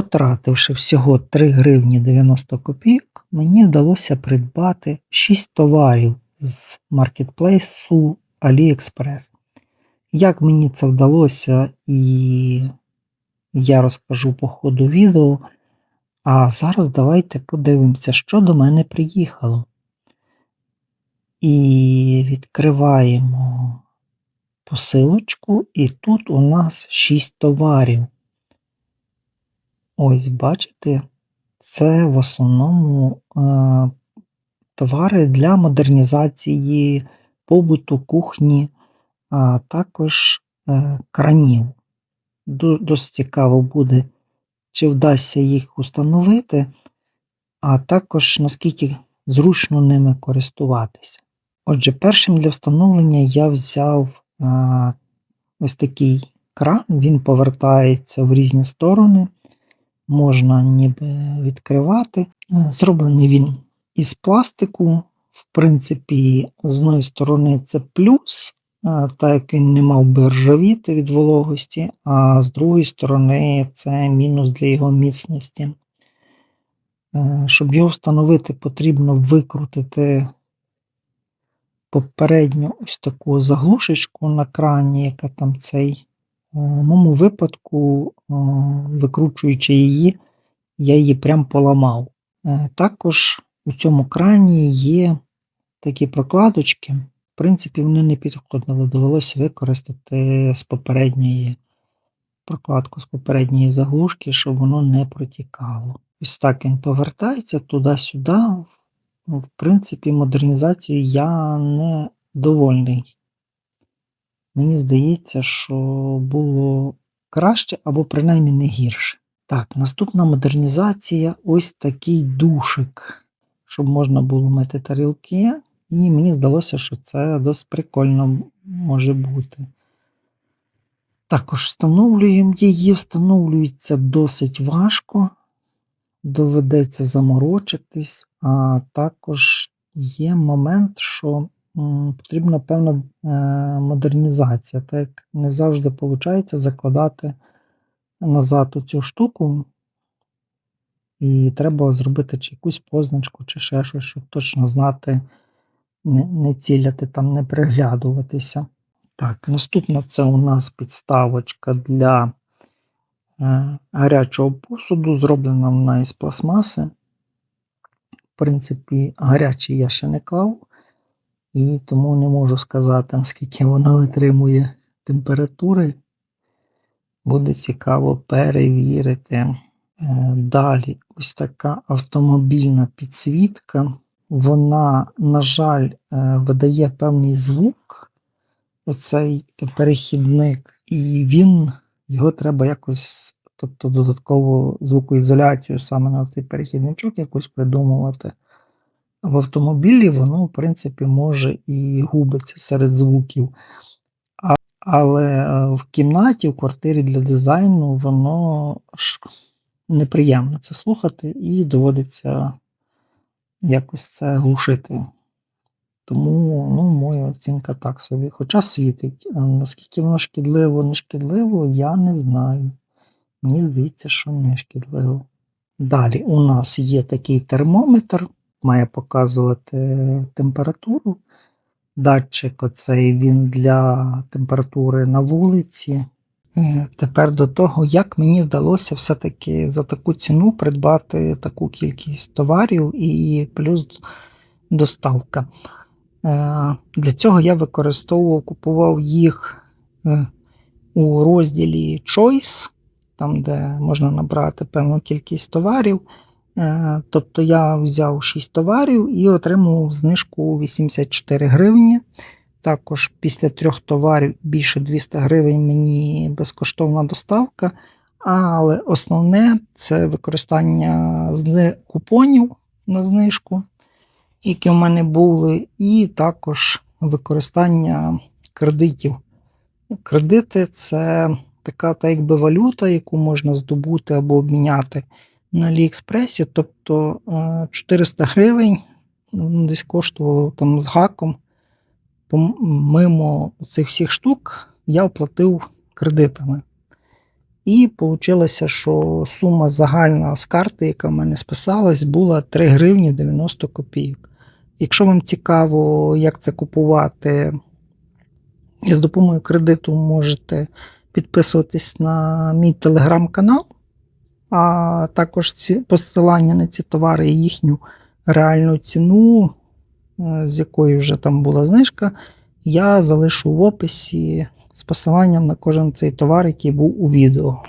Потративши всього 3 гривні 90 копійок, мені вдалося придбати 6 товарів з маркетплейсу AliExpress. Як мені це вдалося, і я розкажу по ходу відео. А зараз давайте подивимося, що до мене приїхало. І відкриваємо посилочку, і тут у нас 6 товарів. Ось, бачите, це в основному е, товари для модернізації побуту, кухні, а також е, кранів. Досить цікаво буде, чи вдасться їх установити, а також наскільки зручно ними користуватися. Отже, першим для встановлення я взяв е, ось такий кран, він повертається в різні сторони можна ніби відкривати. Е, Зроблений він із пластику. В принципі, з одної сторони це плюс, е, так як він не мав би ржавіти від вологості, а з другої сторони це мінус для його міцності. Е, Щоб його встановити, потрібно викрутити попередню ось таку заглушечку на крані, яка там цей. Моєму випадку, викручуючи її, я її прям поламав. Е, Також у цьому крані є такі прокладочки. В принципі, вони не підходили, довелося використати з попередньої прокладку з попередньої заглушки, щоб воно не протікало. Ось так він повертається туди-сюди. В принципі, модернізацією я не довольний. Мені здається, що було краще або принаймні не гірше. Так, наступна модернізація ось такий душик, щоб можна було мити тарілки. І мені здалося, що це досить прикольно може бути. Також встановлюємо її, встановлюється досить важко, доведеться заморочитись, а також є момент, що потрібна певна е, модернізація. Так не завжди виходить закладати назад цю штуку, і треба зробити чи якусь позначку, чи ще щось, щоб точно знати, не, не ціляти там, не приглядуватися. Так, наступна це у нас підставочка для е, гарячого посуду, зроблена вона із пластмаси. В принципі, гарячий я ще не клав, і тому не можу сказати, наскільки вона витримує температури. Буде цікаво перевірити. Е, Далі ось така автомобільна підсвітка. Вона, на жаль, е, видає певний звук, оцей перехідник, і він, його треба якось, тобто додаткову звукоізоляцію саме на цей перехідничок якось придумувати. В автомобілі воно, в принципі, може і губиться серед звуків. Але е, в кімнаті, в квартирі для дизайну, воно ж неприємно це слухати, і доводиться якось це глушити. Тому ну, моя оцінка так собі. Хоча світить. Наскільки воно шкідливо, не шкідливо, я не знаю. Мені здається, що не шкідливо. Далі у нас є такий термометр, має показувати температуру. Датчик оцей він для температури на вулиці. Е, Тепер до того, як мені вдалося все-таки за таку ціну придбати таку кількість товарів і плюс доставка. Е, Для цього я використовував, купував їх е, у розділі Choice, там, де можна набрати певну кількість товарів. Е, Тобто я взяв 6 товарів і отримав знижку 84 гривні. Також після трьох товарів більше 200 гривень мені безкоштовна доставка. Але основне це використання купонів на знижку, які в мене були, і також використання кредитів. Кредити це така та якби валюта, яку можна здобути або обміняти на Аліекспресі. Тобто е, 400 гривень десь коштувало там з гаком. Пом- Мимо цих всіх штук я оплатив кредитами. І вийшло, що сума загальна з карти, яка в мене списалась, була 3 гривні 90 копійок. Якщо вам цікаво, як це купувати, і з допомогою кредиту можете підписуватись на мій телеграм-канал, а також ці посилання на ці товари і їхню реальну ціну, е, з якої вже там була знижка, я залишу в описі з посиланням на кожен цей товар, який був у відео.